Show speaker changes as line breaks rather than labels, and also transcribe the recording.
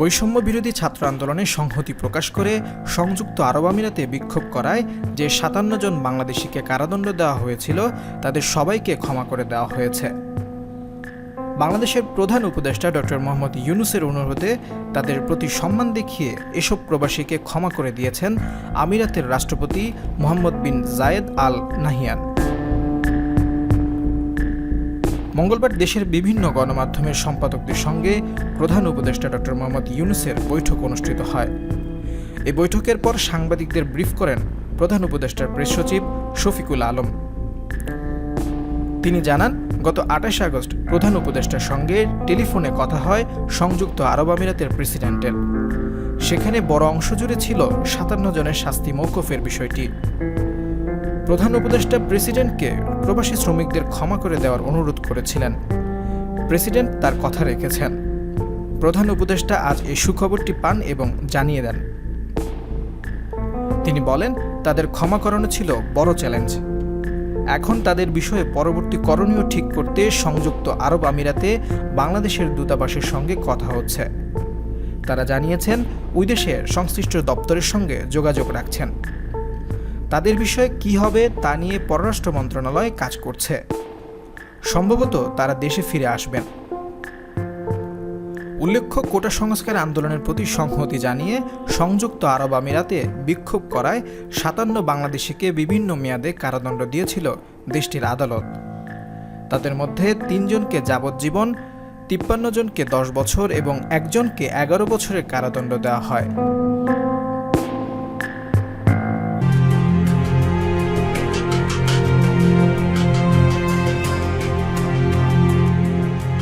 বৈষম্য বিরোধী ছাত্র আন্দোলনে সংহতি প্রকাশ করে সংযুক্ত আরব আমিরাতে বিক্ষোভ করায় যে সাতান্ন জন বাংলাদেশিকে কারাদণ্ড দেওয়া হয়েছিল, তাদের সবাইকে ক্ষমা করে দেওয়া হয়েছে। বাংলাদেশের প্রধান উপদেষ্টা ডক্টর মোহাম্মদ ইউনুসের অনুরোধে তাদের প্রতি সম্মান দেখিয়ে এসব প্রবাসীকে ক্ষমা করে দিয়েছেন আমিরাতের রাষ্ট্রপতি মোহাম্মদ বিন জায়েদ আল নাহিয়ান মঙ্গলবার দেশের বিভিন্ন গণমাধ্যমের সম্পাদকদের সঙ্গে প্রধান উপদেষ্টা ডক্টর মোহাম্মদ ইউনুসের বৈঠক অনুষ্ঠিত হয়। এই বৈঠকের পর সাংবাদিকদের ব্রিফ করেন প্রধান উপদেষ্টার প্রেস সচিব শফিকুল আলম। তিনি জানান, গত আঠাশে আগস্ট প্রধান উপদেষ্টার সঙ্গে টেলিফোনে কথা হয় সংযুক্ত আরব আমিরাতের প্রেসিডেন্টের। সেখানে বড় অংশ জুড়ে ছিল সাতান্ন জনের শাস্তি মৌকফের বিষয়টি। প্রধান উপদেষ্টা প্রেসিডেন্টকে প্রবাসী শ্রমিকদের ক্ষমা করে দেওয়ার অনুরোধ করেছিলেন। প্রেসিডেন্ট তার কথা রেখেছেন। প্রধান উপদেষ্টা আজ এই সুখবরটি পান এবং জানিয়ে দেন। তিনি বলেন, তাদের ক্ষমা করানো ছিল বড় চ্যালেঞ্জ। এখন তাদের বিষয়ে পরবর্তী করণীয় ঠিক করতে সংযুক্ত আরব আমিরাতে বাংলাদেশের দূতাবাসের সঙ্গে কথা হচ্ছে। তারা জানিয়েছেন, ওই দেশের সংশ্লিষ্ট দপ্তরের সঙ্গে যোগাযোগ রাখছেন। তাদের বিষয়ে কি হবে তা নিয়ে পররাষ্ট্র মন্ত্রণালয় কাজ করছে। সম্ভবত তারা দেশে ফিরে আসবেন। উল্লেখ্য, কোটা সংস্কার আন্দোলনের প্রতি সংহতি জানিয়ে সংযুক্ত আরব আমিরাতে বিক্ষোভ করায় সাতান্ন বাংলাদেশিকে বিভিন্ন মেয়াদে কারাদণ্ড দিয়েছিল দেশটির আদালত। তাদের মধ্যে তিনজনকে যাবজ্জীবন, তিপ্পান্ন জনকে দশ বছর এবং একজনকে এগারো বছরের কারাদণ্ড দেওয়া হয়।